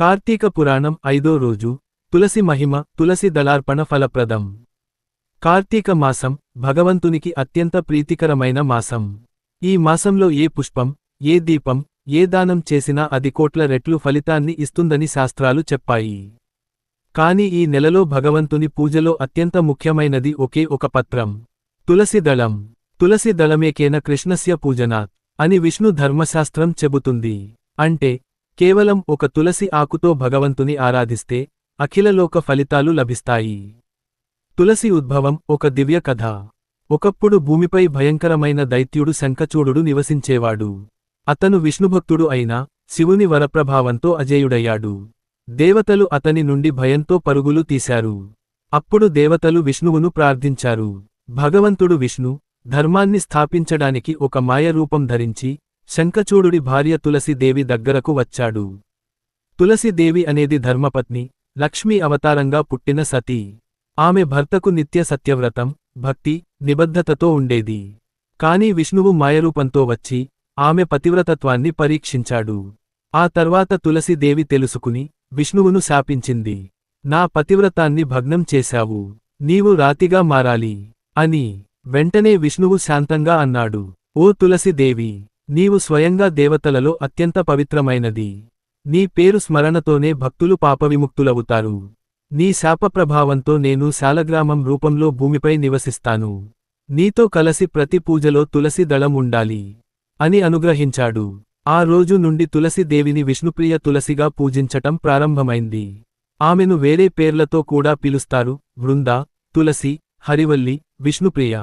కార్తీక పురాణం ఐదో రోజు తులసి మహిమ తులసి దళార్పణ ఫలప్రదం. కార్తీక మాసం భగవంతునికి అత్యంత ప్రీతికరమైన మాసం. ఈ మాసంలో ఏ పుష్పం ఏ దీపం ఏ దానం చేసినా అది కోట్ల రెట్లు ఫలితాన్ని ఇస్తుందని శాస్త్రాలు చెప్పాయి. కాని ఈ నెలలో భగవంతుని పూజలో అత్యంత ముఖ్యమైనది ఒకే ఒక పత్రం. తులసి దళం. తులసి దళమేకేన కృష్ణస్య పూజనాత్ అని విష్ణు ధర్మశాస్త్రం చెబుతుంది. అంటే కేవలం ఒక తులసి ఆకుతో భగవంతుని ఆరాధిస్తే అఖిలలోక ఫలితాలు లభిస్తాయి. తులసి ఉద్భవం ఒక దివ్య కథ. ఒకప్పుడు భూమిపై భయంకరమైన దైత్యుడు శంఖచూడుడు నివసించేవాడు. అతను విష్ణుభక్తుడు అయినా శివుని వరప్రభావంతో అజేయుడయ్యాడు. దేవతలు అతని నుండి భయంతో పరుగులు తీశారు. అప్పుడు దేవతలు విష్ణువును ప్రార్థించారు. భగవంతుడు విష్ణు ధర్మాన్ని స్థాపించడానికి ఒక మాయ రూపం ధరించి శంఖచూడుడి భార్య తులసిదేవి దగ్గరకు వచ్చాడు. తులసిదేవి అనేది ధర్మపత్ని లక్ష్మీ అవతారంగా పుట్టిన సతీ. ఆమె భర్తకు నిత్య సత్యవ్రతం భక్తి నిబద్ధతతో ఉండేది. కాని విష్ణువు మాయరూపంతో వచ్చి ఆమె పతివ్రతత్వాన్ని పరీక్షించాడు. ఆ తర్వాత తులసిదేవి తెలుసుకుని విష్ణువును శాపించింది. నా పతివ్రతాన్ని భగ్నం చేశావు. నీవు రాతిగా మారాలి. అని వెంటనే విష్ణువు శాంతంగా అన్నాడు. ఓ తులసిదేవి! నీవు స్వయంగా దేవతలలో అత్యంత పవిత్రమైనది. నీ పేరు స్మరణతోనే భక్తులు పాపవిముక్తులవుతారు. నీ శాపప్రభావంతో నేను శాలగ్రామం రూపంలో భూమిపై నివసిస్తాను. నీతో కలసి ప్రతి పూజలో తులసి దళం ఉండాలి అని అనుగ్రహించాడు. ఆ రోజు నుండి తులసి దేవిని విష్ణుప్రియ తులసిగా పూజించటం ప్రారంభమైంది. ఆమెను వేరే పేర్లతో కూడా పిలుస్తారు వృంద తులసి హరివల్లి విష్ణుప్రియ.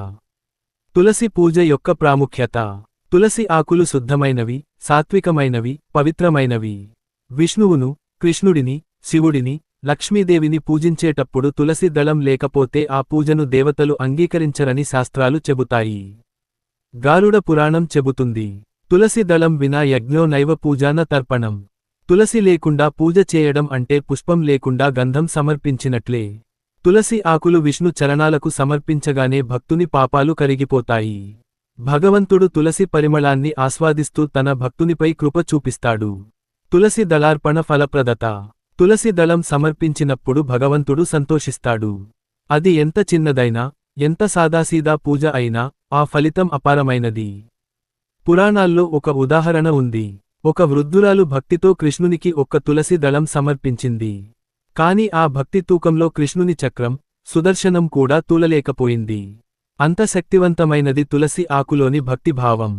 తులసి పూజ యొక్క ప్రాముఖ్యత. తులసి ఆకులు శుద్ధమైనవి సాత్వికమైనవి పవిత్రమైనవి. విష్ణువును కృష్ణుడిని శివుడిని లక్ష్మీదేవిని పూజించేటప్పుడు తులసి దళం లేకపోతే ఆ పూజను దేవతలు అంగీకరించరని శాస్త్రాలు చెబుతాయి. గారుడ పురాణం చెబుతుంది. తులసి దళం వినా యజ్ఞో నైవ పూజాన తర్పణం. తులసి లేకుండా పూజ చేయడం అంటే పుష్పం లేకుండా గంధం సమర్పించినట్లే. తులసి ఆకులు విష్ణు చరణాలకు సమర్పించగానే భక్తుని పాపాలు కరిగిపోతాయి. భగవంతుడు తులసి పరిమళాన్ని ఆస్వాదిస్తూ తన భక్తునిపై కృప చూపిస్తాడు. తులసి దళార్పణ ఫలప్రదత. తులసి దళం సమర్పించినప్పుడు భగవంతుడు సంతోషిస్తాడు. అది ఎంత చిన్నదైనా ఎంత సాదాసీదా పూజ అయినా ఆ ఫలితం అపారమైనది. పురాణాల్లో ఒక ఉదాహరణ ఉంది. ఒక వృద్ధురాలు భక్తితో కృష్ణునికి ఒక్క తులసి దళం సమర్పించింది. కాని ఆ భక్తి తూకంలో కృష్ణుని చక్రం సుదర్శనం కూడా తూలలేకపోయింది. అంత శక్తివంతమైనది తులసి ఆకులోని భక్తిభావం.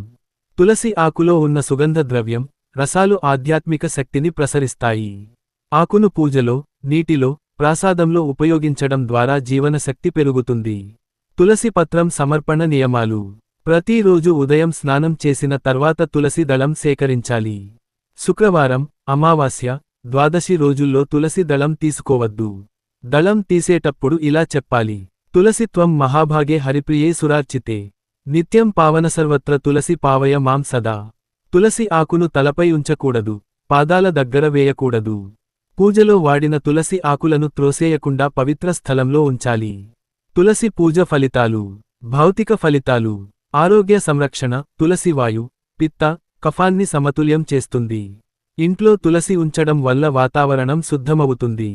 తులసి ఆకులో ఉన్న సుగంధ ద్రవ్యం రసాలు ఆధ్యాత్మిక శక్తిని ప్రసరిస్తాయి. ఆకును పూజలో నీటిలో ప్రాసాదంలో ఉపయోగించడం ద్వారా జీవనశక్తి పెరుగుతుంది. తులసి పత్రం సమర్పణ నియమాలు. ప్రతిరోజు ఉదయం స్నానం చేసిన తర్వాత తులసి దళం సేకరించాలి. శుక్రవారం అమావాస్య ద్వాదశి రోజుల్లో తులసి దళం తీసుకోవద్దు. దళం తీసేటప్పుడు ఇలా చెప్పాలి. తులసి త్వం మహాభాగే హరిప్రియే సురార్చితే. నిత్యం పావనసర్వత్ర తులసి పావయ మాం సదా. తులసి ఆకును తలపై ఉంచకూడదు పాదాల దగ్గర వేయకూడదు. పూజలో వాడిన తులసి ఆకులను త్రోసేయకుండా పవిత్ర స్థలంలో ఉంచాలి. తులసి పూజ ఫలితాలు భౌతిక ఫలితాలు ఆరోగ్య సంరక్షణ తులసి వాయు పిత్త కఫాన్ని సమతుల్యం చేస్తుంది. ఇంట్లో తులసి ఉంచడం వల్ల వాతావరణం శుద్ధమవుతుంది.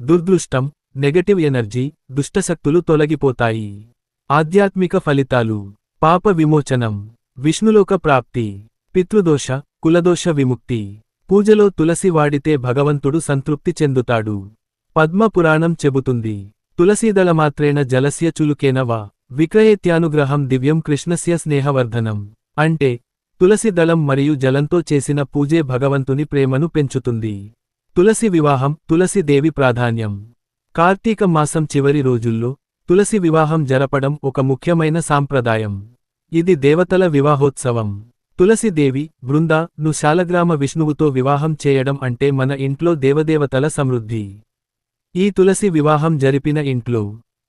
దుర్దృష్టం నెగటివ్ ఎనర్జీ దుష్టశక్తులు తొలగిపోతాయి. ఆధ్యాత్మిక ఫలితాలు. పాప విమోచనం. విష్ణులోక ప్రాప్తి. పితృదోష కులదోష విముక్తి. పూజలో తులసి వాడితే భగవంతుడు సంతృప్తి చెందుతాడు. పద్మ పురాణం చెబుతుంది. తులసీదళమాత్రేణ జలస్య చులుకేన వా. విక్రయేత్యానుగ్రహం దివ్యం కృష్ణస్య స్నేహవర్ధనం. అంటే తులసి దళం మరియు జలంతో చేసిన పూజే భగవంతుని ప్రేమను పెంచుతుంది. తులసి వివాహం తులసిదేవి ప్రాధాన్యం. కార్తీక మాసం చివరి రోజుల్లో తులసి వివాహం జరపడం ఒక ముఖ్యమైన సాంప్రదాయం. ఇది దేవతల వివాహోత్సవం. తులసిదేవి బృంద ను శాలగ్రామ విష్ణువుతో వివాహం చేయడం అంటే మన ఇంట్లో దేవదేవతల సమృద్ధి. ఈ తులసి వివాహం జరిపిన ఇంట్లో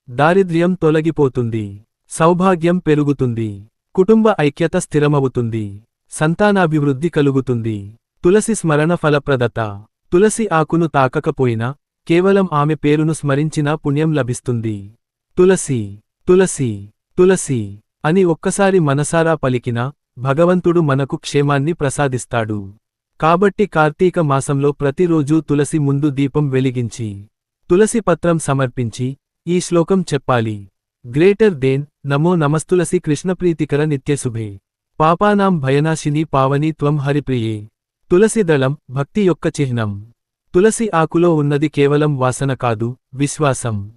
దారిద్ర్యం తొలగిపోతుంది సౌభాగ్యం పెరుగుతుంది కుటుంబ ఐక్యత స్థిరమవుతుంది సంతానాభివృద్ధి కలుగుతుంది. తులసి స్మరణ ఫలప్రదత. తులసి ఆకును తాకకపోయినా కేవలం ఆమె పేరును స్మరించినా పుణ్యం లభిస్తుంది. తులసి తులసి తులసి అని ఒక్కసారి మనసారా పలికినా భగవంతుడు మనకు క్షేమాన్ని ప్రసాదిస్తాడు. కాబట్టి కార్తీక మాసంలో ప్రతిరోజూ తులసి ముందు దీపం వెలిగించి తులసి పత్రం సమర్పించి ఈ శ్లోకం చెప్పాలి. గ్రేటర్ దేన్ నమో నమస్తులసి కృష్ణప్రీతికర నిత్యశుభే. పాపానాం భయనాశిని పావని త్వం హరిప్రియే. తులసిదళం భక్తి యొక్క చిహ్నం. తులసి ఆకులో ఉన్నది కేవలం వాసన కాదు విశ్వాసం.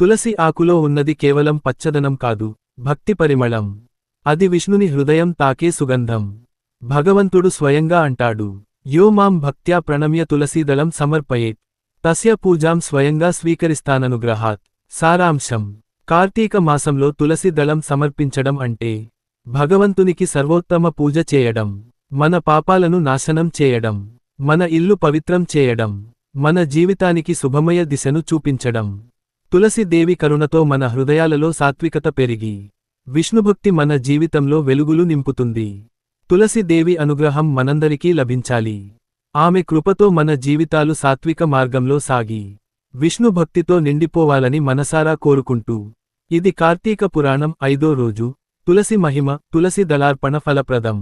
తులసి ఆకులో ఉన్నది కేవలం పచ్చదనం కాదు భక్తి పరిమళం. అది విష్ణుని హృదయం తాకే సుగంధం. భగవంతుడు స్వయంగా అంటాడు యో మాం భక్త్యా ప్రణమ్య తులసీదళం సమర్పయేత్. తస్య పూజాం స్వయంగా స్వీకరిస్తాననుగ్రహాత్. సారాంశం. కార్తీక మాసంలో తులసి దళం సమర్పించడం అంటే భగవంతునికి సర్వోత్తమ పూజ చేయడం మన పాపాలను నాశనం చేయడం. మన ఇల్లు పవిత్రం చేయడం మన జీవితానికి శుభమయ దిశను చూపించడం. తులసిదేవి కరుణతో మన హృదయాలలో సాత్వికత పెరిగి విష్ణుభక్తి మన జీవితంలో వెలుగులు నింపుతుంది. తులసిదేవి అనుగ్రహం మనందరికీ లభించాలి. ఆమె కృపతో మన జీవితాలు సాత్విక మార్గంలో సాగి విష్ణుభక్తితో నిండిపోవాలని మనసారా కోరుకుంటూ. ఇది కార్తీక పురాణం ఐదో రోజు తులసి మహిమ తులసి దళార్పణ ఫలప్రదం.